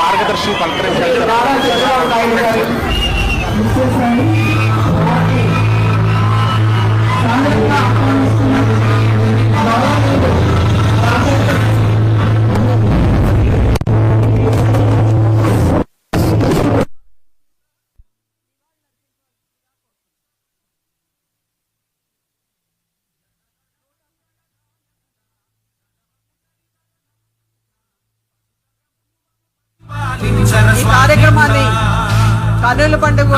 ಮಾರ್ಗದರ್ಶಿ ಪಂಕರೇಶ್ ఈ కార్యక్రమాన్ని కన్నుల పండుగ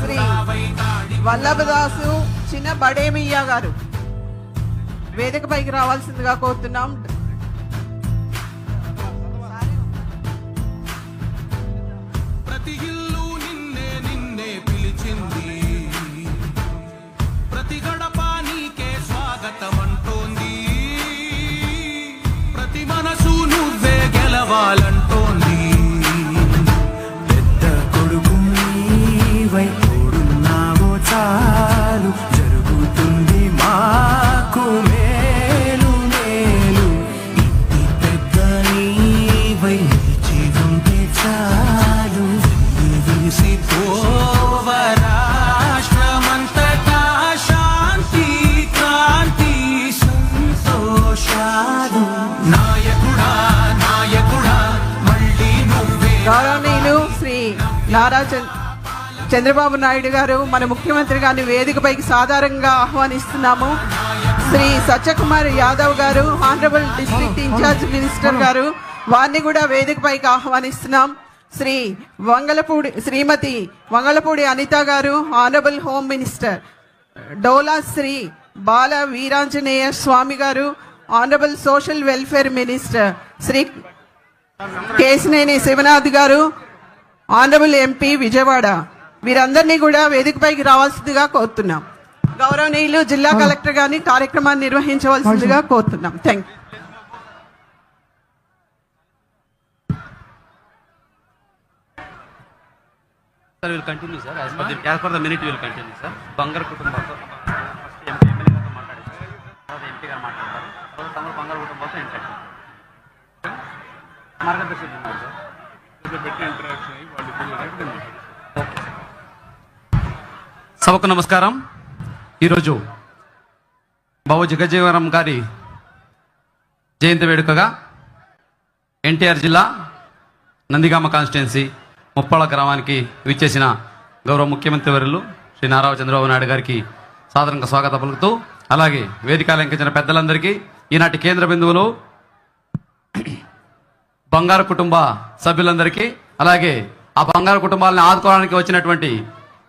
శ్రీ వల్లభదాసు చిన్న బడేమియ్య గారు. వేదికపైకి రావాల్సిందిగా కోరుతున్నాం. ప్రతి మనసు నువ్వే గెలవాలంటోంది నారా చంద్రబాబు నాయుడు గారు మన ముఖ్యమంత్రి గారిని వేదికపైకి సాధారణంగా ఆహ్వానిస్తున్నాము. శ్రీ సత్యకుమార్ యాదవ్ గారు ఆనరబుల్ డిస్ట్రిక్ట్ ఇన్ఛార్జ్ మినిస్టర్ గారు వారిని కూడా వేదికపైకి ఆహ్వానిస్తున్నాం. Shri Vangalapudi Srimathi Vangalapudi Anitha garu honourable home minister. Dola Sri Bala Veeranjaneya Swamy garu honourable social welfare minister. Sri Kesineni Sivanath garu honourable MP Vijayawada. వీరందరినీ కూడా వేదికపైకి రావాల్సిందిగా కోరుతున్నాం. గౌరవనీయులు జిల్లా కలెక్టర్ గారిని కార్యక్రమాన్ని నిర్వహించవలసిందిగా కోరుతున్నాం. Thank you. Sir, we will continue, sir. As per the, as per the minute, we will continue, sir. బంగారు కుటుంబంతో ఫస్ట్ ఎంపీ ఎమ్మెల్యే గారితో సభకు నమస్కారం. ఈరోజు బాబు జగజ్జీవనం గారి జయంతి వేడుకగా ఎన్టీఆర్ జిల్లా నందిగామ కాన్స్టిట్యున్సీ ముప్పాళ్ళ గ్రామానికి విచ్చేసిన గౌరవ ముఖ్యమంత్రి వర్యులు శ్రీ నారా చంద్రబాబు నాయుడు గారికి సాధారణంగా స్వాగతం పలుకుతూ అలాగే వేదికాలంకించిన పెద్దలందరికీ ఈనాటి కేంద్ర బిందువులు బంగారు కుటుంబ సభ్యులందరికీ అలాగే ఆ బంగారు కుటుంబాలను ఆదుకోవడానికి వచ్చినటువంటి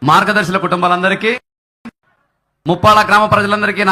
మార్గదర్శుల కుటుంబాలందరికీ ముప్పాళ గ్రామ ప్రజలందరికీ నాయ